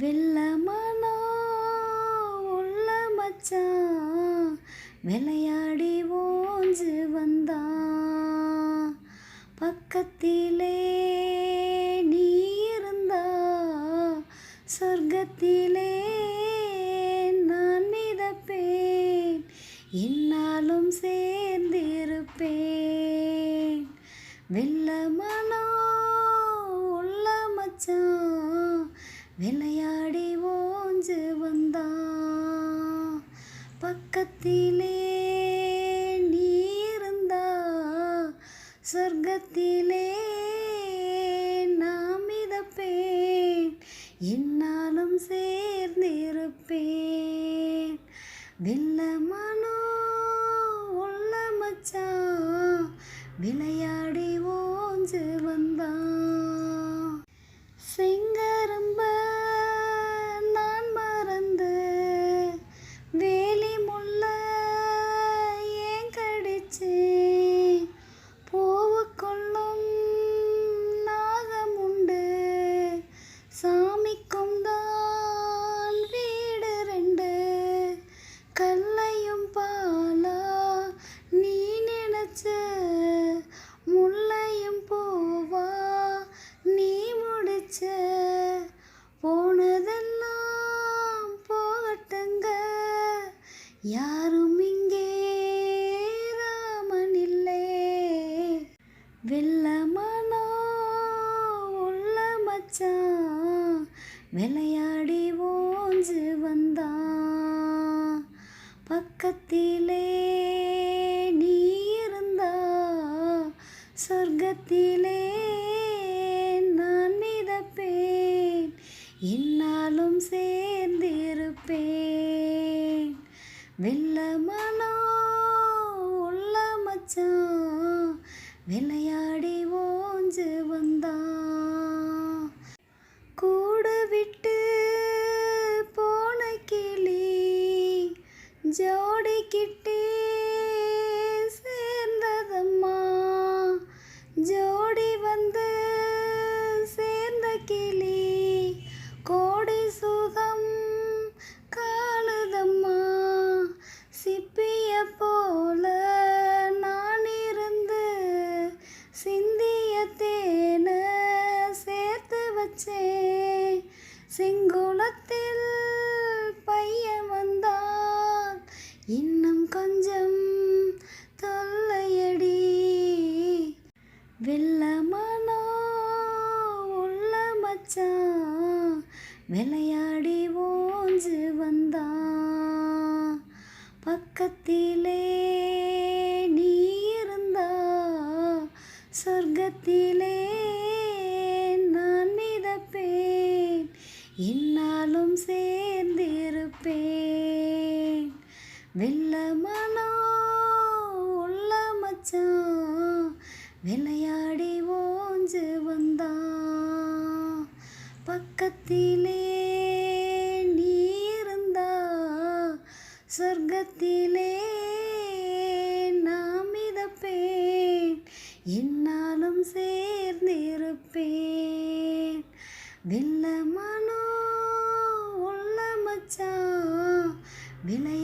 வெள்ளமானா உள்ள மச்சான் விளையாடி ஓஞ்சு வந்தான் பக்கத்திலே நீ இருந்தா சொர்க்கத்திலே நான் மிதப்பேன். இன்னாலும் சேர்ந்திருப்பேன். வெள்ளமா உள்ள மச்சான் விளையாடி ஓஞ்சு வந்தான் பக்கத்திலே நீ இருந்தா சொர்க்கத்திலே நாம் இதப்பேன் இன்னாலும் சேர்ந்திருப்பேன். வெள்ளமானோ உள்ள மச்சா விளையா யாரும் இங்கே ராமன் இல்லை. வெள்ளமானா உள்ள மச்சான் விளையாடி ஓஞ்சு வந்தான் பக்கத்திலே நீ இருந்தா சொர்க்கத்திலே வெள்ளமானா உள்ள மச்சான் விளையாடி ஓஞ்சு வந்தான். கூடு விட்டு போன கிளி ஜோடிக்கிட்டே சேர்ந்ததம்மா செங்குளத்தில் பையன் வந்தான். இன்னும் கொஞ்சம் தொல்லையடி. வெள்ளமானா உள்ள மச்சான். விளையாடி ஓஞ்சு வந்தான். பக்கத்திலே நீ இருந்தா சொர்க்கத்திலே மிதப்பேன் சேர்ந்திருப்பேன். வெள்ளமானா உள்ள மச்சான் விளையாடி ஓஞ்சு வந்தான் பக்கத்திலே நீ இருந்தா சொர்க்கத்திலே நாம் மிதப்பேன். இந்நாளும் சேர்ந்திருப்பேன். வெள்ளமானோ உள்ள